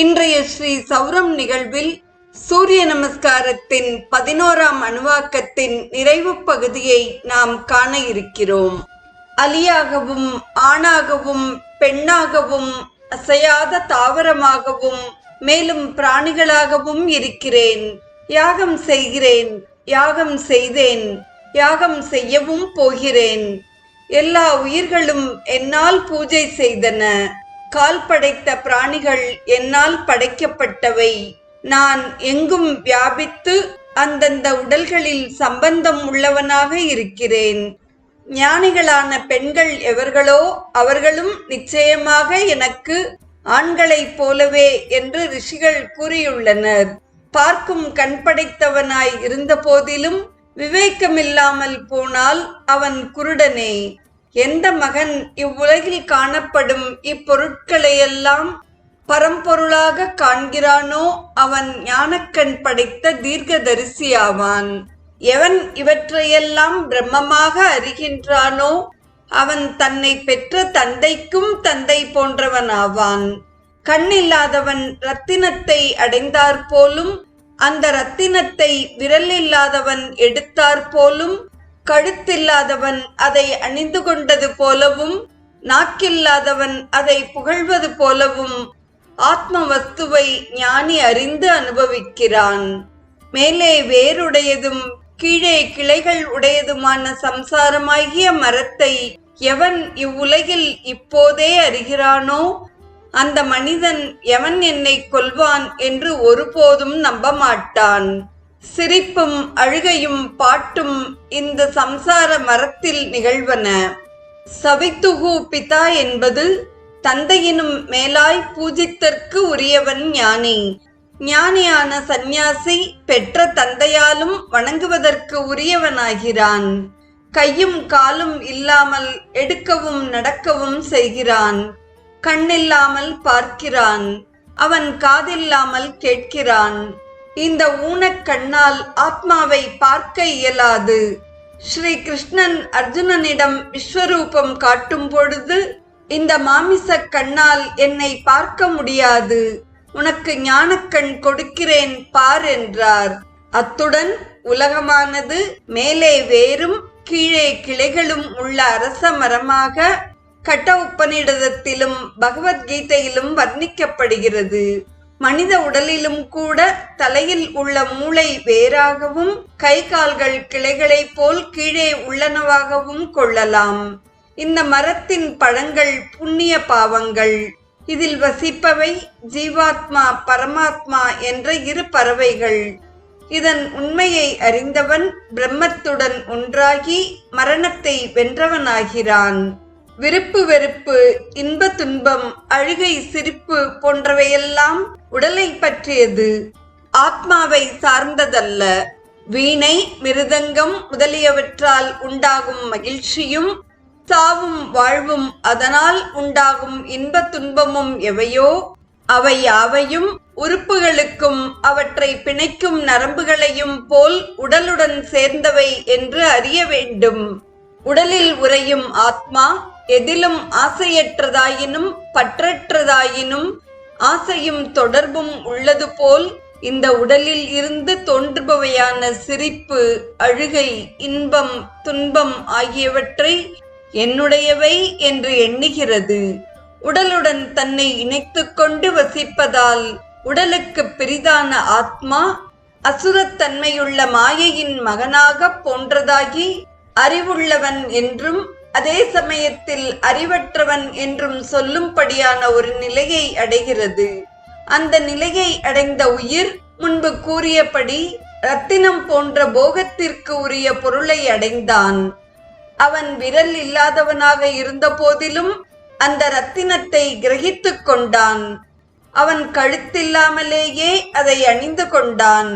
இன்றைய ஸ்ரீ சௌரம் நிகழ்வில் சூரிய நமஸ்காரத்தின் பதினோராம் அணுவாக்கத்தின் நிறைவு பகுதியை நாம் காண இருக்கிறோம். அலியாகவும் ஆணாகவும் பெண்ணாகவும் அசையாத தாவரமாகவும் மேலும் பிராணிகளாகவும் இருக்கிறேன். யாகம் செய்கிறேன் யாகம் செய்தேன் யாகம் செய்யவும் போகிறேன். எல்லா உயிர்களும் என்னால் பூஜை செய்தன. கால் படைத்த பிராணிகள் என்னால் படைக்கப்பட்டவை. நான் எங்கும் வியாபித்து அந்தந்த உடல்களில் சம்பந்தம் உள்ளவனாக இருக்கிறேன். ஞானிகளான பெண்கள் எவர்களோ அவர்களும் நிச்சயமாக எனக்கு ஆண்களைப் போலவே என்று ரிஷிகள் கூறியுள்ளனர். பார்க்கும் கண் படைத்தவனாய் இருந்த போதிலும் விவேகமில்லாமல் போனால் அவன் குருடனே. எந்த மகன் இவ்வுலகில் காணப்படும் இப்பொருட்களையெல்லாம் பரம்பொருளாக காண்கிறானோ அவன் ஞானக்கண் படைத்த தீர்க்கதரிசியாவான். எவன் இவற்றையெல்லாம் பிரம்மமாக அறிகின்றானோ அவன் தன்னை பெற்ற தந்தைக்கும் தந்தை போன்றவனாவான். கண்ணில்லாதவன் ரத்தினத்தை அடைந்தாற் போலும் அந்த ரத்தினத்தை விரல் இல்லாதவன் போலும் கழுத்தில்லாதவன் அதை அணிந்து கொண்டது போலவும் நாக்கில்லாதவன் அதை புகழ்வது போலவும் ஆத்ம வஸ்துவை ஞானி அறிந்து அனுபவிக்கிறான். மேலே வேருடையதும் கீழே கிளைகள் உடையதுமான சம்சாரமாகிய மரத்தை எவன் இவ்வுலகில் இப்போதே அறிகிறானோ அந்த மனிதன் எவன் என்னை கொல்வான் என்று ஒருபோதும் நம்ப மாட்டான் சிரிப்பும் அழுகையும் பாட்டும் இந்த சம்சார மரத்தில் நிகழ்வன. சவித்துகு பிதா என்பது தந்தையினும் மேலாய் பூஜித்தற்கு உரியவன் ஞானி. ஞானியான சந்நியாசி பெற்ற தந்தையாலும் வணங்குவதற்கு உரியவனாகிறான். கையும் காலும் இல்லாமல் எடுக்கவும் நடக்கவும் செய்கிறான். கண்ணில்லாமல் பார்க்கிறான். அவன் காதில்லாமல் கேட்கிறான். இந்த ஊனக் கண்ணால் ஆத்மாவை பார்க்க இயலாது. ஸ்ரீ கிருஷ்ணன் அர்ஜுனனிடம் விஸ்வரூபம் காட்டும் பொழுது இந்த மாமிச கண்ணால் என்னை பார்க்க முடியாது. உனக்கு ஞானக்கண் கொடுக்கிறேன் பார் என்றார். அத்துடன் உலகமானது மேலே வேரும் கீழே கிளைகளும் உள்ள அரச மரமாக கட்ட உபநிடதத்திலும் பகவத்கீதையிலும் வர்ணிக்கப்படுகிறது. மனித உடலிலும் கூட தலையில் உள்ள மூளை வேறாகவும் கை கால்கள் கிளைகளைப் போல் கீழே உள்ளனவாகவும் கொள்ளலாம். இந்த மரத்தின் பழங்கள் புண்ணிய பாவங்கள். இதில் வசிப்பவை ஜீவாத்மா பரமாத்மா என்ற இரு பறவைகள். இதன் உண்மையை அறிந்தவன் பிரம்மத்துடன் ஒன்றாகி மரணத்தை வென்றவனாகிறான். விருப்பு வெறுப்பு இன்ப துன்பம் அழுகை சிரிப்பு போன்றவையெல்லாம் உடலை பற்றியது. ஆத்மாவை சார்ந்ததல்ல. வீணை மிருதங்கம் முதலியவற்றால் உண்டாகும் மகிழ்ச்சியும் சாவும் வாழ்வும் அதனால் உண்டாகும் இன்ப துன்பமும் எவையோ அவை யாவையும் உறுப்புகளுக்கும் அவற்றை பிணைக்கும் நரம்புகளையும் போல் உடலுடன் சேர்ந்தவை என்று அறிய வேண்டும். உடலில் உறையும் ஆத்மா எதிலும் ஆசையற்றதாயினும் பற்றற்றதாயினும் ஆசையும் தொடர்பும் உள்ளது போல் இந்த உடலில் இருந்து தோன்றுபவையான சிரிப்பு அழுகை இன்பம் துன்பம் ஆகியவற்றை என்னுடையவை என்று எண்ணுகிறது. உடலுடன் தன்னை இணைத்து கொண்டு வசிப்பதால் உடலுக்கு பிரிதான ஆத்மா அசுரத்தன்மையுள்ள மாயையின் மகனாக போன்றதாகி அறிவுள்ளவன் என்றும் அதே சமயத்தில் அறிவற்றவன் என்றும் சொல்லும்படியான ஒரு நிலையை அடைகிறது. அந்த நிலையை அடைந்த உயிர் முன்பு கூறியபடி ரத்தினம் போன்ற போகத்திற்கு உரிய பொருளை அடைந்தான். அவன் விரல் இல்லாதவனாக இருந்த போதிலும் அந்த ரத்தினத்தை கிரகித்துக் கொண்டான். அவன் கழுத்தில்லாமலேயே அதை அணிந்து கொண்டான்.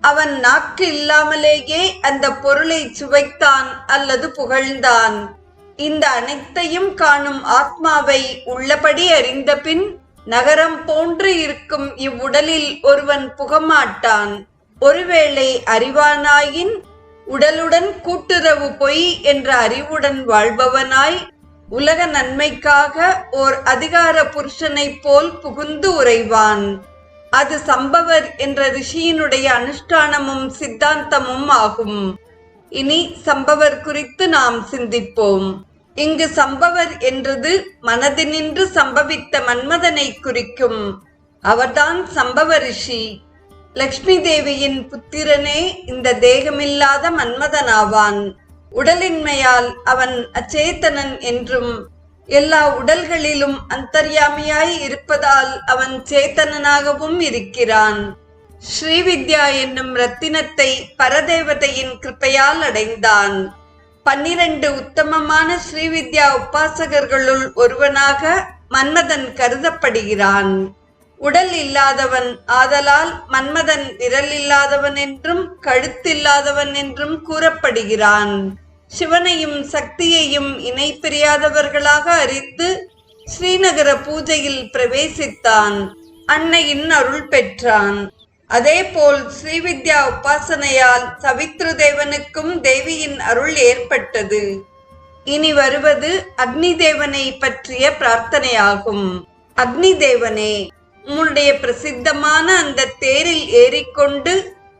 அவன் நாக்கு இல்லாமலேயே அந்த பொருளை சுவைத்தான் அல்லது புகழ்ந்தான். இந்த அனைத்தையும் காணும் ஆத்மாவை உள்ளபடி அறிந்த பின் நகரம் போன்று இருக்கும் இவ்வுடலில் ஒருவன் புகமாட்டான். ஒருவேளை அறிவானாயின் உடலுடன் கூட்டுறவு பொய் என்ற அறிவுடன் வாழ்பவனாய் உலக நன்மைக்காக ஓர் அதிகார புருஷனைப் போல் புகுந்து உறைவான். அது சம்பவர் என்ற ரிஷியினுடைய அனுஷ்டானமும் சித்தாந்தமும் ஆகும். இனி சம்பவர் குறித்து நாம் சிந்திப்போம். இங்கு சம்பவர் என்றது மனதினின்று சம்பவித்த மன்மதனை குறிக்கும். அவர்தான் சம்பவ ரிஷி. லக்ஷ்மி தேவியின் புத்திரனே இந்த தேகமில்லாத மன்மதனாவான். உடலின்மையால் அவன் அச்சேதனன் என்றும் எல்லா உடல்களிலும் அந்தர்யாமியாய் இருப்பதால் அவன் சேத்தனனாகவும் இருக்கிறான். ஸ்ரீவித்யா என்னும் ரத்தினத்தை பரதேவதையின் கிருப்பையால் அடைந்தான். பன்னிரண்டு உத்தமமான ஸ்ரீவித்யா உபாசகர்களுள் ஒருவனாக மன்மதன் கருதப்படுகிறான். உடல் இல்லாதவன் ஆதலால் மன்மதன் விரல் இல்லாதவன் என்றும் கழுத்தில்லாதவன் என்றும் கூறப்படுகிறான். சிவனையும் சக்தியையும் இணை பிரியாதவர்களாக அறிந்து ஸ்ரீநகர பூஜையில் பிரவேசித்தான். அன்னையின் அருள் பெற்றான். அதேபோல் ஸ்ரீவித்யா உபாசனையால் சவித்ரு தேவனுக்கும் தேவியின் அருள் ஏற்பட்டது. இனி வருவது அக்னி தேவனை பற்றிய பிரார்த்தனையாகும். அக்னி தேவனே உம்முடைய பிரசித்தமான அந்த தேரில் ஏறிக்கொண்டு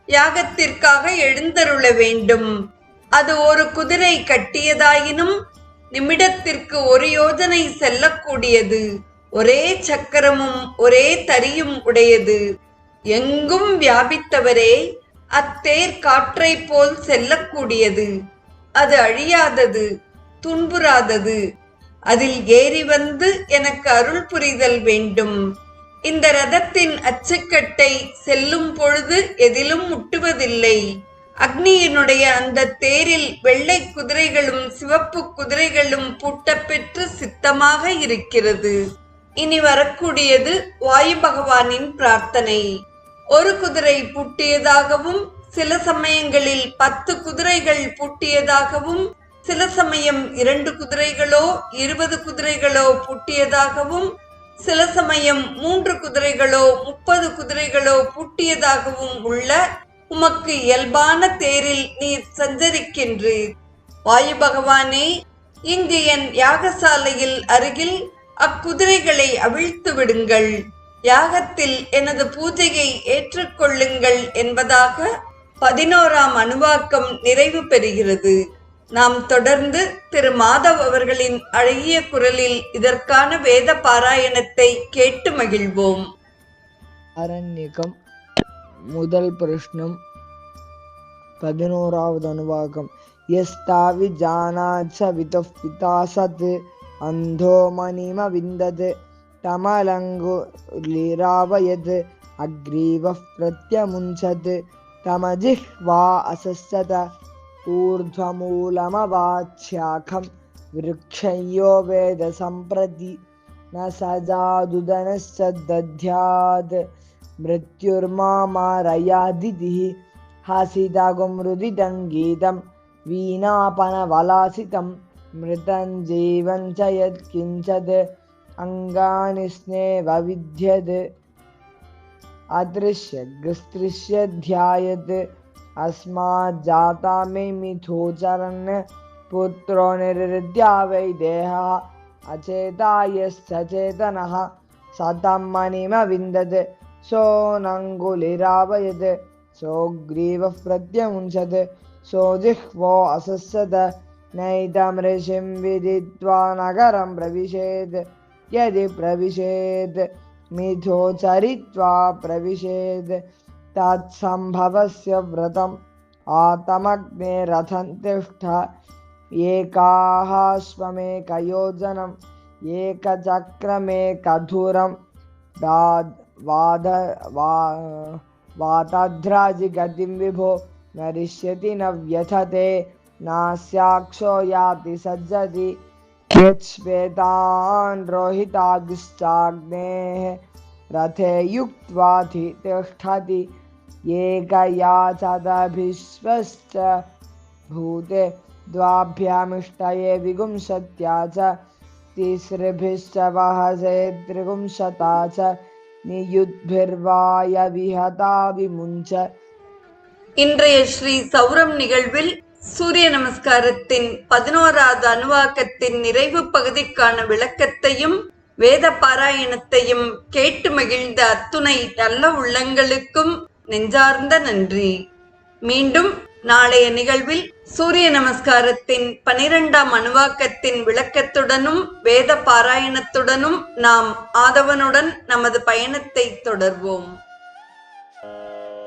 யாகத்திற்காக எழுந்தருள வேண்டும். அது ஒரு குதிரை கட்டியதாயினும் நிமிடத்திற்கு ஒரு யோஜனை செல்லக்கூடியது. ஒரே சக்கரமும் ஒரே தரியும் உடையது. எங்கும் வியாபித்தவரே அத்தேர் காற்றை போல் செல்லக்கூடியது. அது அழியாதது துன்புறாதது. அதில் ஏறி வந்து எனக்கு அருள் புரிதல் வேண்டும். இந்த ரதத்தின் அச்சுக்கட்டை செல்லும் பொழுது எதிலும் முட்டுவதில்லை. அக்னியினுடைய அந்த தேரில் வெள்ளை குதிரைகளும் சிவப்பு குதிரைகளும் பூட்டப்பெற்று சித்தமாக இருக்கிறது. இனி வரக்கூடியது வாயு பகவானின் பிரார்த்தனை. ஒரு குதிரை பூட்டியதாகவும் சில சமயங்களில் பத்து குதிரைகள் பூட்டியதாகவும் சில சமயம் இரண்டு குதிரைகளோ இருபது குதிரைகளோ பூட்டியதாகவும் சில சமயம் மூன்று குதிரைகளோ முப்பது குதிரைகளோ பூட்டியதாகவும் உள்ள உமக்கு இயல்பான தேரில் நீர் சஞ்சரிக்கின்றீர். வாயு பகவானே இங்கு என் யாகசாலையில் அருகில் அக்குதிரைகளை அவிழ்த்து விடுங்கள். யாகத்தில் எனது பூஜையை ஏற்றுக்கொள்ளுங்கள் என்பதாக பதினோராம் அணுவாக்கம் நிறைவு பெறுகிறது. நாம் தொடர்ந்து திரு மாதவ் அவர்களின் அழகிய குரலில் இதற்கான வேத பாராயணத்தை கேட்டு மகிழ்வோம். அரண்யகம் முதல் பிரஷ்னம் பதினோராவது அனுவாகம் எஸ்தாவி ஜானாச்ச விதோ பிதா சத் அந்தோ மணிம விந்தது. तमलङ्गुलिरावयत् अग्रीवः प्रत्यमुञ्चत् तमजिह्वा असस्यत ऊर्ध्वमूलमवाच्याखं वृक्षयो वेद सम्प्रति न सजादुदनश्च दध्यात् मृत्युर्मामारयादितिः हसितगुमृदितं गीतं वीणापनवलासितं मृतं जीवं च यत्किञ्चित् अङ्गानि स्नेव विद्यत् अदृश्यगृस्तृश्य ध्यायत् अस्माज्जाता मे मिथोचरन् पुत्रो निरुद्या वै देहः अचेता यश्चेतनः सतं मणिमविन्दत् सोऽनङ्गुलिरावयत् सोऽग्रीवः प्रत्यमुञ्चत् सोऽजिह्वो असस्यत नैतमृषिं विदित्वा नगरं प्रविशेत् यदि प्रविशेत् मिथो चरित्वा प्रविशेत् तत्सम्भवस्य व्रतम् आतमग्ने रथं तिष्ठ। एकाहाश्वमेकयोजनम् एकचक्रमेकधुरं वाद वाद, वा वाताध्राजिगतिं विभो, नरिष्यति न व्यथते। नास्याक्षो याति सज्जति। यच्छ्वेतान् रोहितागिश्चाग्नेः रथे युक्त्वाधि तिष्ठति एकया चदभिश्वश्च भूते द्वाभ्यामिष्टये विगुंसत्या च तिसृभिश्च वहसे त्रिगुंशता च नियुद्भिर्वाय विहता विमुञ्च இன்றைய ஸ்ரீ சௌரம் நிகழ்வில் சூரிய நமஸ்காரத்தின் பதினோராவது அணுவாக்கத்தின் நிறைவு பகுதிக்கான விளக்கத்தையும் வேத பாராயணத்தையும் கேட்டு மகிழ்ந்த அத்துணை நல்ல உள்ளங்களுக்கும் நெஞ்சார்ந்த நன்றி. மீண்டும் நாளைய நிகழ்வில் சூரிய நமஸ்காரத்தின் பனிரெண்டாம் அணுவாக்கத்தின் விளக்கத்துடனும் வேத பாராயணத்துடனும் நாம் ஆதவனுடன் நமது பயணத்தை தொடர்வோம்.